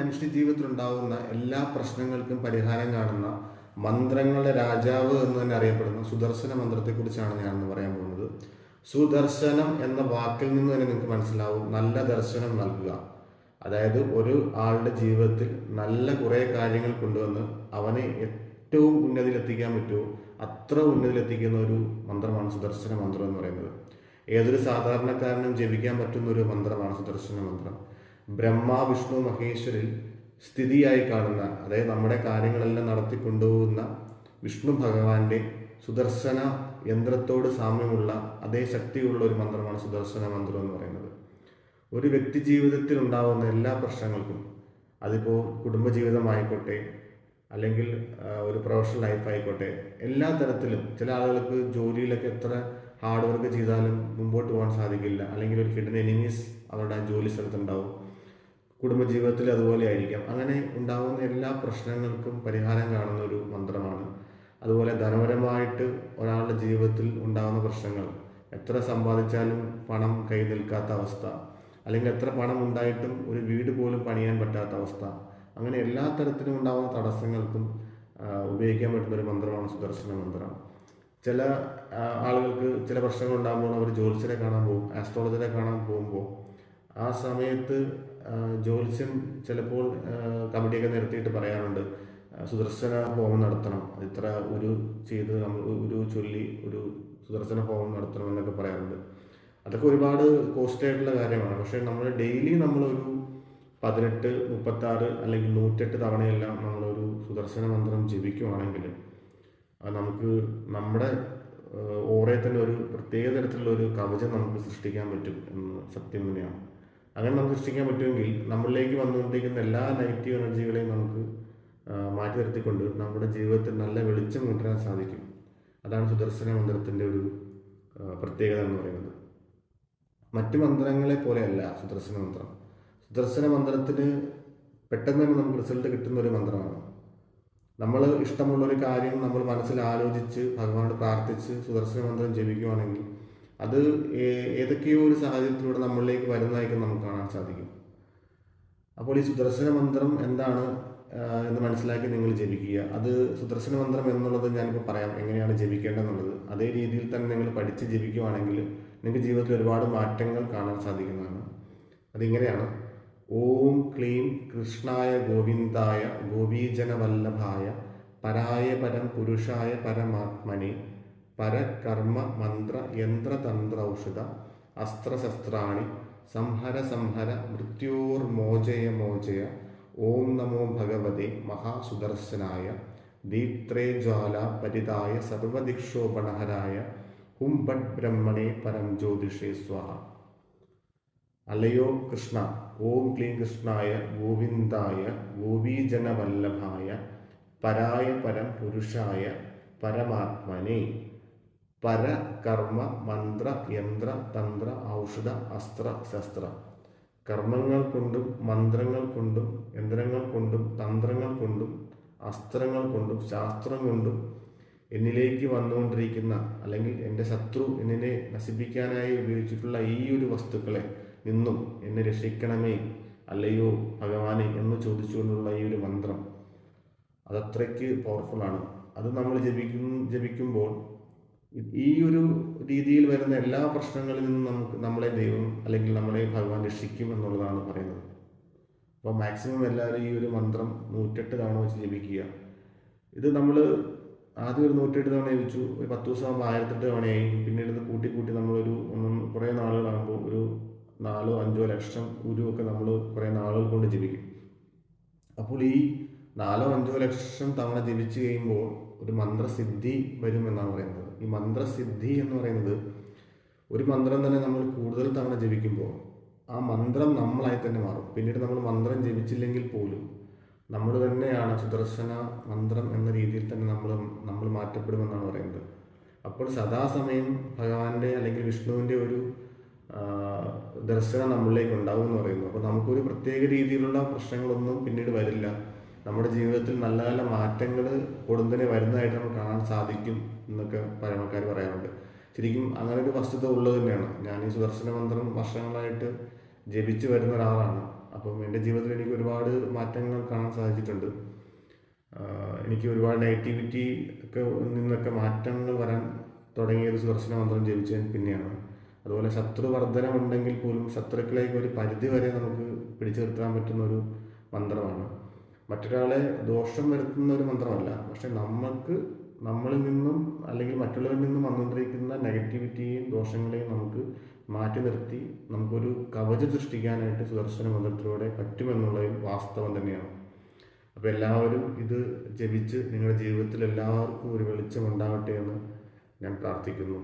മനുഷ്യ ജീവിതത്തിൽ ഉണ്ടാകുന്ന എല്ലാ പ്രശ്നങ്ങൾക്കും പരിഹാരം കാണുന്ന മന്ത്രങ്ങളുടെ രാജാവ് എന്ന് തന്നെ അറിയപ്പെടുന്ന സുദർശന മന്ത്രത്തെക്കുറിച്ചാണ് ഞാൻ ഇന്ന് പറയാൻ പോകുന്നത്. സുദർശനം എന്ന വാക്കിൽ നിന്ന് തന്നെ നിങ്ങൾക്ക് മനസ്സിലാവും നല്ല ദർശനം നൽകുക. അതായത് ഒരു ആളുടെ ജീവിതത്തിൽ നല്ല കുറേ കാര്യങ്ങൾ കൊണ്ടുവന്ന് അവനെ ഏറ്റവും ഉന്നതിയിലെത്തിക്കാൻ പറ്റുമോ അത്ര ഉന്നതിയിലെത്തിക്കുന്ന ഒരു മന്ത്രമാണ് സുദർശന മന്ത്രം എന്ന് പറയുന്നത്. ഏതൊരു സാധാരണക്കാരനും ജപിക്കാൻ പറ്റുന്ന ഒരു മന്ത്രമാണ് സുദർശന മന്ത്രം. ബ്രഹ്മ വിഷ്ണു മഹേശ്വരിൽ സ്ഥിതിയായി കാണുന്ന അതായത് നമ്മുടെ കാര്യങ്ങളെല്ലാം നടത്തിക്കൊണ്ടുപോകുന്ന വിഷ്ണു ഭഗവാന്റെ സുദർശന യന്ത്രത്തോട് സാമ്യമുള്ള അതേ ശക്തിയുള്ള ഒരു മന്ത്രമാണ് സുദർശന മന്ത്രം എന്ന് പറയുന്നത്. ഒരു വ്യക്തി ജീവിതത്തിൽ ഉണ്ടാകുന്ന എല്ലാ പ്രശ്നങ്ങൾക്കും അതിപ്പോൾ കുടുംബജീവിതമായിക്കോട്ടെ അല്ലെങ്കിൽ ഒരു പ്രൊഫഷണൽ ലൈഫ് ആയിക്കോട്ടെ എല്ലാ തരത്തിലും ചില ആളുകൾക്ക് ജോലിയിലൊക്കെ എത്ര ഹാർഡ് വർക്ക് ചെയ്താലും മുമ്പോട്ട് പോകാൻ സാധിക്കില്ല. അല്ലെങ്കിൽ ഒരു കിഡ്നി എനിമീസ് അവരുടെ ജോലി സ്ഥലത്തുണ്ടാവും. കുടുംബജീവിതത്തിൽ അതുപോലെ ആയിരിക്കാം. അങ്ങനെ ഉണ്ടാകുന്ന എല്ലാ പ്രശ്നങ്ങൾക്കും പരിഹാരം കാണുന്ന ഒരു മന്ത്രമാണ്. അതുപോലെ ധനപരമായിട്ട് ഒരാളുടെ ജീവിതത്തിൽ ഉണ്ടാകുന്ന പ്രശ്നങ്ങൾ. എത്ര സമ്പാദിച്ചാലും പണം കൈ നിൽക്കാത്ത അവസ്ഥ. അല്ലെങ്കിൽ എത്ര പണം ഉണ്ടായിട്ടും ഒരു വീട് പോലും പണിയാൻ പറ്റാത്ത അവസ്ഥ. അങ്ങനെ എല്ലാ തരത്തിലും ഉണ്ടാകുന്ന തടസ്സങ്ങൾക്കും ഉപയോഗിക്കാൻ പറ്റുന്ന ഒരു മന്ത്രമാണ് സുദർശന മന്ത്രം. ചില ആളുകൾക്ക് ചില പ്രശ്നങ്ങൾ ഉണ്ടാകുമ്പോൾ അവർ ജ്യോത്സ്യരെ കാണാൻ പോകും ആസ്ട്രോളജറെ കാണാൻ പോകുമ്പോൾ ആ സമയത്ത് ജ്യോത്സ്യം ചിലപ്പോൾ കമ്മിറ്റിയൊക്കെ നിരത്തിയിട്ട് പറയാറുണ്ട് സുദർശന ഹോമം നടത്തണം. ഇത്ര ഒരു ചെയ്ത് നമ്മൾ ഒരു ചൊല്ലി ഒരു സുദർശന ഹോമം നടത്തണം എന്നൊക്കെ പറയാറുണ്ട്. അതൊക്കെ ഒരുപാട് കോസ്റ്റ്ലി ആയിട്ടുള്ള കാര്യമാണ്. പക്ഷേ നമ്മൾ ഡെയിലി നമ്മളൊരു പതിനെട്ട് മുപ്പത്താറ് അല്ലെങ്കിൽ നൂറ്റെട്ട് തവണയെല്ലാം നമ്മളൊരു സുദർശന മന്ത്രം ജപിക്കുവാണെങ്കിൽ അത് നമുക്ക് നമ്മുടെ ഓറേ തന്നെ ഒരു പ്രത്യേക തരത്തിലുള്ള ഒരു കവചം നമുക്ക് സൃഷ്ടിക്കാൻ പറ്റും എന്ന് സത്യം തന്നെയാണ്. അങ്ങനെ നമുക്ക് സൃഷ്ടിക്കാൻ പറ്റുമെങ്കിൽ നമ്മളിലേക്ക് വന്നുകൊണ്ടിരിക്കുന്ന എല്ലാ നെഗറ്റീവ് എനർജികളെയും നമുക്ക് മാറ്റി നിർത്തിക്കൊണ്ട് നമ്മുടെ ജീവിതത്തിൽ നല്ല വെളിച്ചം കൊണ്ടുവരാൻ സാധിക്കും. അതാണ് സുദർശന മന്ത്രത്തിന്റെ ഒരു പ്രത്യേകത എന്ന് പറയുന്നത്. മറ്റ് മന്ത്രങ്ങളെ പോലെയല്ല സുദർശന മന്ത്രം സുദർശന മന്ത്രത്തിന് പെട്ടെന്ന് തന്നെ നമുക്ക് റിസൾട്ട് കിട്ടുന്ന ഒരു മന്ത്രമാണ് നമ്മൾ ഇഷ്ടമുള്ള ഒരു കാര്യം നമ്മൾ മനസ്സിൽ ആലോചിച്ച് ഭഗവാനോട് പ്രാർത്ഥിച്ച് സുദർശന മന്ത്രം ജപിക്കുകയാണെങ്കിൽ അത് ഏതൊക്കെയോ ഒരു സാഹചര്യത്തിലൂടെ നമ്മളിലേക്ക് വരുന്നതായിട്ട് നമുക്ക് കാണാൻ സാധിക്കും. അപ്പോൾ ഈ സുദർശന മന്ത്രം എന്താണ് എന്ന് മനസ്സിലാക്കി നിങ്ങൾ ജപിക്കുക. അത് സുദർശന മന്ത്രം എന്നുള്ളത് ഞാനിപ്പോൾ പറയാം എങ്ങനെയാണ് ജപിക്കേണ്ടതെന്നുള്ളത്. അതേ രീതിയിൽ തന്നെ നിങ്ങൾ പഠിച്ച് ജപിക്കുകയാണെങ്കിൽ നിങ്ങൾക്ക് ജീവിതത്തിൽ ഒരുപാട് മാറ്റങ്ങൾ കാണാൻ സാധിക്കുന്നതാണ്. അതിങ്ങനെയാണ് ഓം ക്ലീം കൃഷ്ണായ ഗോവിന്ദായ ഗോപീജനവല്ലഭായ പരായ പരം പുരുഷായ പരമാത്മനെ പരകർമ്മ മന്ത്ര യന്ത്രതന്ത്ര ഔഷധ അസ്ത്രശസ്ത്രാണി സംഹര സംഹര മൃത്യോർമോചയ മോചയ ഓം നമോ ഭഗവതി മഹാസുദർശനായ ദീപ്ത്രേ ജ്വാല പരിതായ സർവദിക്ഷോപണഹരായ ഹും ഭട്ട് ബ്രഹ്മണേ പരം ജ്യോതിഷേ സ്വാഹ. അലയോ കൃഷ്ണ ഓം ക്ലീം കൃഷ്ണായ ഗോവിന്ദായ ഗോപീജനവല്ലഭായ പരായ പരം പുരുഷായ പരമാത്മനെ. പരകർമ്മ മന്ത്ര യന്ത്ര തന്ത്ര ഔഷധ അസ്ത്ര ശസ്ത്ര. കർമ്മങ്ങൾ കൊണ്ടും മന്ത്രങ്ങൾ കൊണ്ടും യന്ത്രങ്ങൾ കൊണ്ടും തന്ത്രങ്ങൾ കൊണ്ടും അസ്ത്രങ്ങൾ കൊണ്ടും ശാസ്ത്രം കൊണ്ടും എന്നിലേക്ക് വന്നുകൊണ്ടിരിക്കുന്ന അല്ലെങ്കിൽ എന്റെ ശത്രു എന്നിനെ നശിപ്പിക്കാനായി ഉപയോഗിച്ചിട്ടുള്ള ഈ ഒരു വസ്തുക്കളെ നിന്നും എന്നെ രക്ഷിക്കണമേ അല്ലയോ ഭഗവാനെ എന്ന് ചോദിച്ചുകൊണ്ടുള്ള ഈ ഒരു മന്ത്രം. അതത്രയ്ക്ക് പവർഫുള്ളാണ് അത് നമ്മൾ ജപിക്കും ജപിക്കുമ്പോൾ ഈ ഒരു രീതിയിൽ വരുന്ന എല്ലാ പ്രശ്നങ്ങളിൽ നിന്നും നമുക്ക് നമ്മളെ ദൈവം അല്ലെങ്കിൽ നമ്മളെ ഭഗവാൻ രക്ഷിക്കും എന്നുള്ളതാണ് പറയുന്നത്. അപ്പോൾ മാക്സിമം എല്ലാവരും ഈ ഒരു മന്ത്രം നൂറ്റെട്ട് തവണ വെച്ച് ജപിക്കുക. ഇത് നമ്മൾ ആദ്യം ഒരു നൂറ്റെട്ട് തവണ ജപിച്ചു ഒരു പത്ത് ദിവസം ആകുമ്പോൾ ആയിരത്തെട്ട് തവണയായി. പിന്നീട് ഇത് കൂട്ടി കൂട്ടി നമ്മളൊരു കുറേ നാളുകളാകുമ്പോൾ ഒരു നാലോ അഞ്ചോ ലക്ഷം ഉരുവൊക്കെ നമ്മൾ കുറേ നാളുകൾ കൊണ്ട് ജപിക്കും. അപ്പോൾ ഈ നാലോ അഞ്ചോ ലക്ഷം തവണ ജപിച്ചു കഴിയുമ്പോൾ ഒരു മന്ത്രസിദ്ധി വരുമെന്നാണ് പറയുന്നത്. ഈ മന്ത്രസിദ്ധി എന്ന് പറയുന്നത് ഒരു മന്ത്രം തന്നെ നമ്മൾ കൂടുതൽ തവണ ജപിക്കുമ്പോൾ ആ മന്ത്രം നമ്മളായി തന്നെ മാറും. പിന്നീട് നമ്മൾ മന്ത്രം ജപിച്ചില്ലെങ്കിൽ പോലും നമ്മൾ തന്നെയാണ് സുദർശന മന്ത്രം എന്ന രീതിയിൽ തന്നെ നമ്മൾ നമ്മൾ മാറ്റപ്പെടുമെന്നാണ് പറയുന്നത്. അപ്പോൾ സദാസമയം ഭഗവാന്റെ അല്ലെങ്കിൽ വിഷ്ണുവിന്റെ ഒരു ദർശനം നമ്മളിലേക്ക് ഉണ്ടാവും എന്ന് പറയുന്നു. അപ്പോൾ നമുക്കൊരു പ്രത്യേക രീതിയിലുള്ള പ്രശ്നങ്ങളൊന്നും പിന്നീട് വരില്ല. നമ്മുടെ ജീവിതത്തിൽ നല്ല നല്ല മാറ്റങ്ങൾ ഉടനെ വരുന്നതായിട്ട് നമുക്ക് കാണാൻ സാധിക്കും എന്നൊക്കെ പഴമക്കാർ പറയാറുണ്ട്. ശരിക്കും അങ്ങനെ ഒരു വസ്തുത ഉള്ളത് തന്നെയാണ്. ഞാൻ ഈ സുദർശന മന്ത്രം വർഷങ്ങളായിട്ട് ജപിച്ചു വരുന്ന ഒരാളാണ്. അപ്പം എന്റെ ജീവിതത്തിൽ എനിക്ക് ഒരുപാട് മാറ്റങ്ങൾ കാണാൻ സാധിച്ചിട്ടുണ്ട്. എനിക്ക് ഒരുപാട് നെഗറ്റിവിറ്റി ഒക്കെ നിന്നൊക്കെ മാറ്റങ്ങൾ വരാൻ തുടങ്ങിയത് സുദർശന മന്ത്രം ജപിച്ചതിന് പിന്നെയാണ്. അതുപോലെ ശത്രുവർദ്ധനം ഉണ്ടെങ്കിൽ പോലും ശത്രുക്കളേക്ക് ഒരു പരിധി വരെ നമുക്ക് പിടിച്ചു നിർത്താൻ പറ്റുന്ന ഒരു മന്ത്രമാണ്. മറ്റൊരാളെ ദോഷം വരുത്തുന്ന ഒരു മന്ത്രമല്ല. പക്ഷെ നമുക്ക് നമ്മളിൽ നിന്നും അല്ലെങ്കിൽ മറ്റുള്ളവരിൽ നിന്നും വന്നുകൊണ്ടിരിക്കുന്ന നെഗറ്റിവിറ്റിയെയും ദോഷങ്ങളെയും നമുക്ക് മാറ്റി നിർത്തി നമുക്കൊരു കവചം സൃഷ്ടിക്കാനായിട്ട് സുദർശന മന്ത്രത്തിലൂടെ പറ്റുമെന്നുള്ള വാസ്തവം തന്നെയാണ്. അപ്പോൾ എല്ലാവരും ഇത് ജപിച്ച് നിങ്ങളുടെ ജീവിതത്തിൽ എല്ലാവർക്കും ഒരു വെളിച്ചം ഉണ്ടാവട്ടെ എന്ന് ഞാൻ പ്രാർത്ഥിക്കുന്നു.